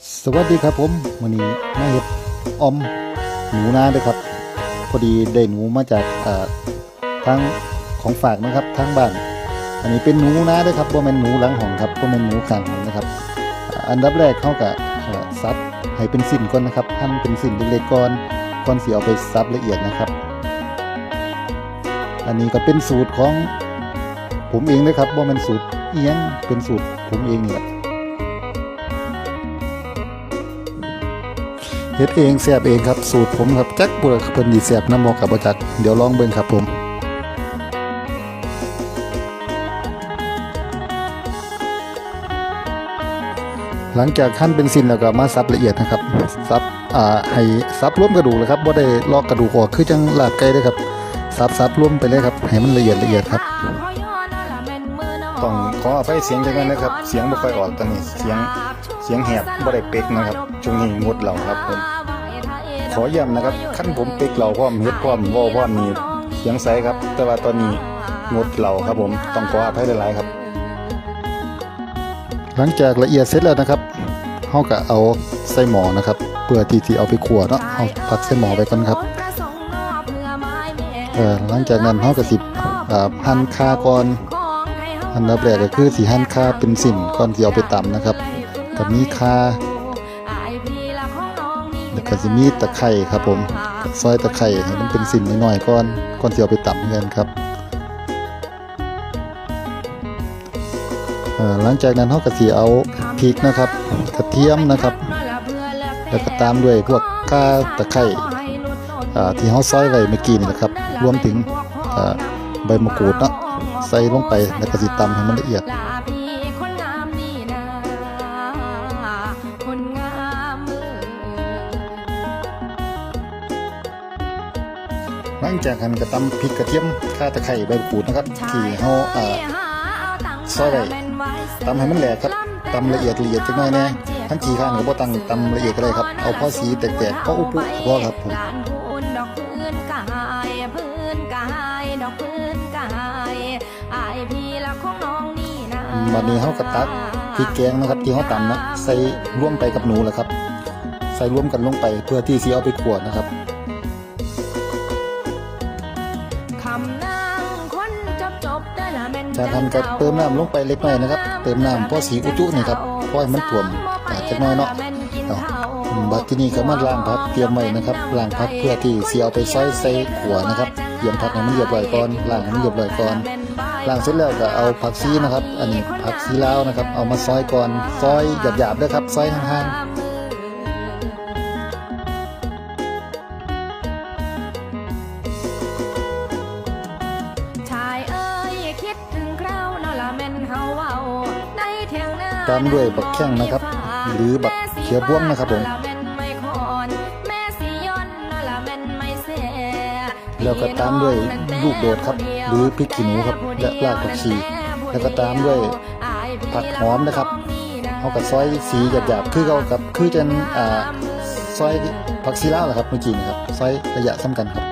สวัสดีครับผมวันนี้มาเห็ดอมหนูนาด้วยครับ พอดีได้หนูมาจากทางของฝากนะครับทางบ้าน อันนี้เป็นหนูนาด้วยครับว่าเป็นหนูหลังห้องครับว่าเป็นหนูข้างห้องนะครับ อันดับแรกเขากะซับให้เป็นสินก่อนนะครับหั่นเป็นสิ้นเล็กๆก่อนก่อนเสียเอาไปซับละเอียดนะครับ อันนี้ก็เป็นสูตรของผมเองเลยครับว่ามันสูตรเอียงเป็นสูตรผมเองนี่แหละ เฮ็ดเองแซ่บเองครับสูตรผมครับจักเปิดเพิ่นดีแซ่บน้ำมอกกับบ่จักเดี๋ยวลองเบิ่งครับผมหลังจากหั่นเป็นสิ้นแล้วก็มาซับละเอียดนะครับซับอ่าให้ซับรวมกระดูกเลยครับบ่ได้ลอกกระดูกออกคือจังลาบไก่เด้อครับซับซับรวมไปเลยครับให้มันละเอียดละเอียดครับต้องขออภัยเสียงจังนั้นนะครับ เสียงบ่ค่อยออกตอนนี้เสียงเสียงแหบบ่ได้เป๊กนะครับช่วงนี้งดเหล่าครับผมขอย้ำนะครับขั้นผมเป๊กเหล่าพร้อมเฮ็ดพร้อมว้าพร้อมนี่เสียงใสครับ แต่ว่าตอนนี้งดเหล่าครับผมต้องขออภัยหลายๆครับ หลังจากละเอียดเสร็จแล้วนะครับเฮาก็เอาใส่หมอนะครับเพื่อที่ที่เอาไปขัวเนาะเอาพักใส่หมอไปก่อนครับเออหลังจากนั้นเฮาก็สิอ่าหั่นคาก่อนอันดับแรกก็คือสีหั่นคาเป็นสิ่นก่อนที่เอาไปตำนะครับ กับมีคาแล้วก็จะมีตะไคร่ครับผมซอยตะไคร่ให้มันเป็นสิ่นน้อยๆก่อนก่อนที่เอาไปตำเงินครับเอ่อหลังจากนั้นเราก็สิเอาพริกนะครับ กระเทียมนะครับ แล้วก็ตามด้วยพวกข่าตะไคร่อ่าที่เราซอยไว้เมื่อกี้นี่แหละครับ รวมถึงอ่าใบมะกรูดเนาะใส่ลงไปแล้วก็สิตำให้มันละเอียด หลังจากหั่นกระตำพริกกระเทียมข่าตะไคร้ใบมะกรูดนะครับที่เฮาอ่าซอยไว้ตำให้มันแหลกครับตำละเอียดละเอียดจักหน่อยแน่ทั้งขี้ข้างก็บ่ตั้งตำละเอียดก็ได้ครับเอาพอสีแตกๆพออุปุพอครับผมลานพูนดอกพื้นกายพื้นกายดอกพื้นกายอายพี่ละของน้องนี่นะบัดนี้เฮาก็ตักพริกแกงนะครับที่เฮาตำนะใส่ร่วมไปกับหนูแหละครับ ใส่รวมกันลงไปเพื่อที่สิเอาไปขัวนะครับ จบจบได้ละแม่นจากนั้นก็เติมน้ำลงไปเล็กน้อยนะครับ เติมน้ำพอสีอุจุนี่ครับพอให้มันท่วมอ่าจักหน่อยเนาะเอาบัดที่นี่ก็มาล้างผักเตรียมไว้นะครับล้างผักเพื่อที่สิเอาไปซอยใส่ขัวนะครับเตรียมผักให้มันเรียบร้อยก่อนล้างให้มันเรียบร้อยก่อนล้างเสร็จแล้วก็เอาผักซีนะครับ อันนี้ผักซีลาวนะครับ เอามาซอยก่อนซอยหยาบๆด้วยครับซอยห่างช ตามด้วยบักแข้งนะครับ หรือบักเขียบวงนะครับผม แล้วก็ตามด้วยลูกโดดครับ หรือพริกขี้หนูครับและรากผักชีแล้วก็ตามด้วยผักหอมนะครับเอากับซอยสีหยาบๆคือเอากับคือจันอ่าซอยผักซีลาวแหละครับเมื่อกี้นะครับซอยระยะซ้ำกันครับ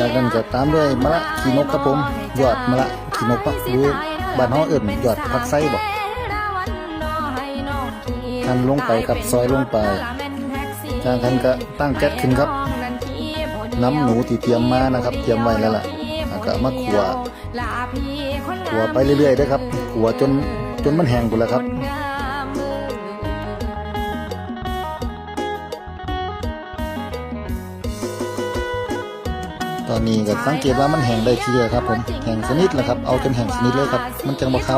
จากนั้นก็ตามด้วยมะละขีนกครับผมยอดมะละขีนกปักหรือบ้านเฮาเอิ้นยอดผักไส้บ่หั่นลงไปกับซอยลงไปจากนั้นก็ตั้งแก๊สขึ้นครับน้ำหนูที่เตรียมมานะครับ เตรียมไว้แล้วล่ะก็มาขัวขัวไปเรื่อยๆเด้อครับขัวจนจนมันแห้งหมดแล้วครับ ตอนนี้ก็สังเกตว่ามันแห้งได้ทีเดียวครับผมแห้งสนิทแล้วครับเอาจนแห้งสนิทเลยครับ มันจังบ่ขา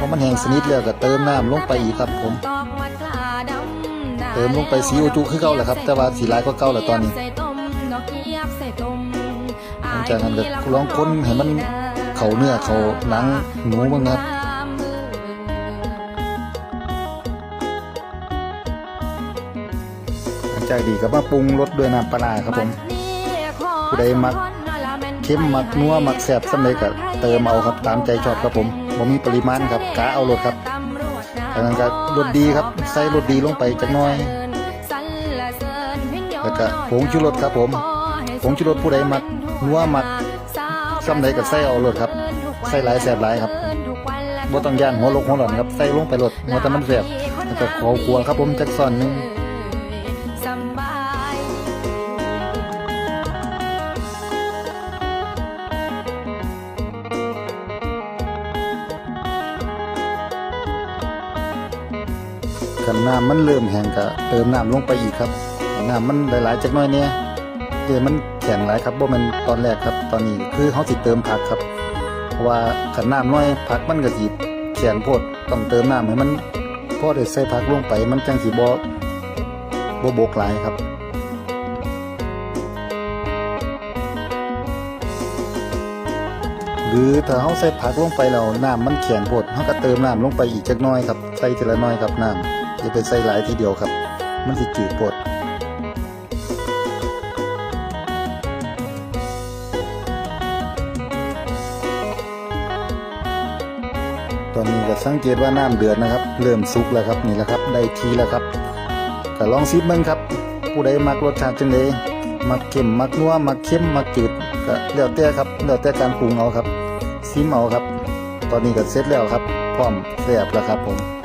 พอมันแห้งสนิทแล้วก็เติมน้ำลงไปอีกครับผม เติมลงไปสีอุจุคือเก่าแหละครับ แต่ว่าสีลายก็เก่าแล้วตอนนี้หลังจากนั้นก็ลองค้นให้มันเขาเนื้อเขาหนังหนูบ้างครับหลังจากดีก็มาปรุงรสด้วยน้ำปลาครับผม ผู้ใดมักเข้มมักนัวมักแซ่บสำเร็จก็เติมเอาครับตามใจชอบครับผมบ่มีปริมาณครับกะเอารสครับจากนั้นก็รสดีครับ ใส่รสดีลงไปจักหน่อย แล้วก็ผงชูรสครับผมผงชูรสผู้ใดมักนัวมักซ้ำใดก็ใส่เอาโลดครับใส่หลายแซ่บหลายครับบ่ต้องย่านหัวลกหัวหลอนครับใส่ลงไปโลดหัวแต่มันแซ่บแล้วก็ขอครัวครับผมจักซ่อนนึง กันน้ำมันเริ่มแห้งก็เติมน้ำลงไปอีกครับน้ำมันหลายๆจักน่อยเนี่ยเดี๋ยวมันแข็งหลายครับบ่แมันตอนแรกครับ ตอนนี้คือเฮาสิเติมผักครับ เพราะว่าขันน้ำน้อยผักมันก็สิแข็งโพดต้องเติมน้ำให้มันพอได้ใส่ผักลงไปมันจังสิบ่บ่บกหลายครับหรือถ้าเฮาใส่ผักลงไปแล้วน้ำมันแข็งโพดเฮาก็เติมน้ำลงไปอีกจักน่อยครับใส่ทีละน้อยครับน้ำ อย่าไปใส่หลายทีเดียวครับ มันสิจืดโพดตอนนี้ก็สังเกตว่าน้ำเดือดนะครับ เริ่มสุกแล้วครับนี่แหละครับ ได้ทีแล้วครับก็ลองซิมเบิ่งครับ ผู้ใดมักรสชาติจังไดมักเค็มมักนัวมักเค็มมักจืดก็แล้วแต่ครับแล้วแต่การปรุงเอาครับซิมเอาครับ ตอนนี้ก็เสร็จแล้วครับ พร้อมแซ่บแล้วครับผม